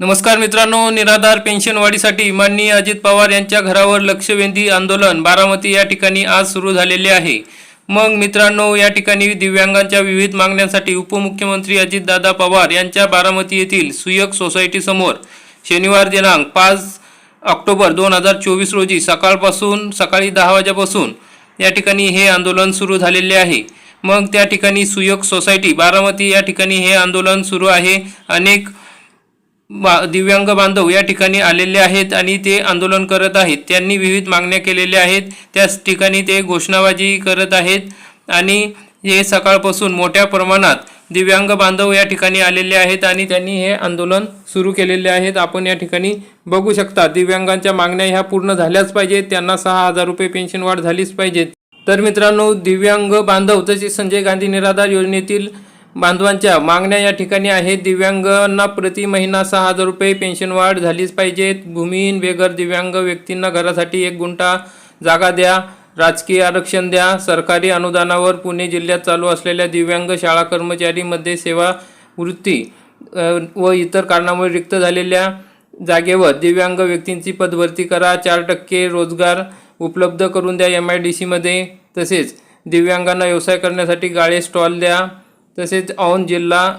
नमस्कार मित्रांनो निराधार पेन्शन वाढीसाठी माननीय अजित पवार यांच्या घरावर लक्षवेधी आंदोलन बारामती या ठिकाणी आज सुरू झालेले आहे. मग मित्रांनो या ठिकाणी दिव्यांगांच्या विविध मागण्यांसाठी उपमुख्यमंत्री अजितदादा पवार यांच्या बारामती येथील सुयक सोसायटीसमोर शनिवार दिनांक पाच ऑक्टोबर दोन हजार चोवीस रोजी सकाळपासून सकाळी दहा वाजेपासून या ठिकाणी हे आंदोलन सुरू झालेले आहे. मग त्या ठिकाणी सुयोग सोसायटी बारामती या ठिकाणी हे आंदोलन सुरू आहे. अनेक बा दिव्यांग बांधव या ठिकाणी आलेले आहेत आणि ते आंदोलन करत आहेत. त्यांनी विविध मागण्या केलेल्या आहेत. त्याच ठिकाणी ते घोषणाबाजी करत आहेत आणि हे सकाळपासून मोठ्या प्रमाणात दिव्यांग बांधव या ठिकाणी आलेले आहेत आणि त्यांनी हे आंदोलन सुरू केलेले आहेत. आपण या ठिकाणी बघू शकता दिव्यांगांच्या मागण्या ह्या पूर्ण झाल्याच पाहिजेत. त्यांना सहा हजार रुपये पेन्शन वाढ झालीच पाहिजेत. तर मित्रांनो दिव्यांग बांधव तसेच संजय गांधी निराधार योजनेतील बांधवांच्या मागण्या या ठिकाणी आहेत. दिव्यांगांना प्रति महिना सहा हजार रुपये पेन्शन वाढ झालीच पाहिजेत भूमिहीन बेघर दिव्यांग व्यक्तींना घरासाठी एक गुंठा जागा द्या. राजकीय आरक्षण द्या. सरकारी अनुदानावर पुणे जिल्ह्यात चालू असलेल्या दिव्यांग शाळा कर्मचारीमध्ये सेवा वृत्ती व इतर कारणामुळे रिक्त झालेल्या जागेवर दिव्यांग व्यक्तींची पदभरती करा. चार टक्के रोजगार उपलब्ध करून द्या एम आय डी सीमध्ये तसेच दिव्यांगांना व्यवसाय करण्यासाठी गाळे स्टॉल द्या. तसेच औंध जिल्हा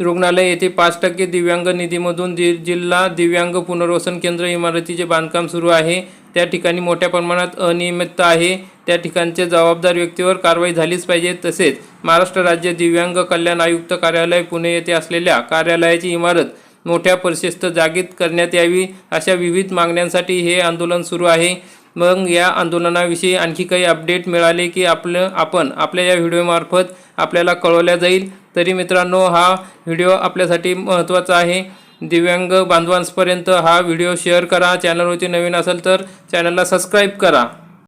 रुग्णालय येथे पाच टक्के दिव्यांग निधीमधून दि जिल्हा दिव्यांग पुनर्वसन केंद्र इमारतीचे बांधकाम सुरू आहे. त्या ठिकाणी मोठ्या प्रमाणात अनियमितता आहे. त्या ठिकाणच्या जबाबदार व्यक्तीवर कारवाई झालीच पाहिजे. तसेच महाराष्ट्र राज्य दिव्यांग कल्याण आयुक्त कार्यालय पुणे येथे असलेल्या कार्यालयाची इमारत मोठ्या परिशिष्ट जागीत करण्यात यावी अशा विविध मागण्यांसाठी हे आंदोलन सुरू आहे. मग या आंदोलनाविषयी आणखी काही अपडेट मिळाले की आपलं आपण आपल्या या व्हिडिओमार्फत आपल्याला कळवल्या जाईल. तरी मित्रांनो हा व्हिडिओ आपल्यासाठी महत्त्वाचा आहे. दिव्यांग बांधवांपर्यंत हा व्हिडिओ शेअर करा. चॅनलवरती नवीन असेल तर चॅनलला सबस्क्राईब करा.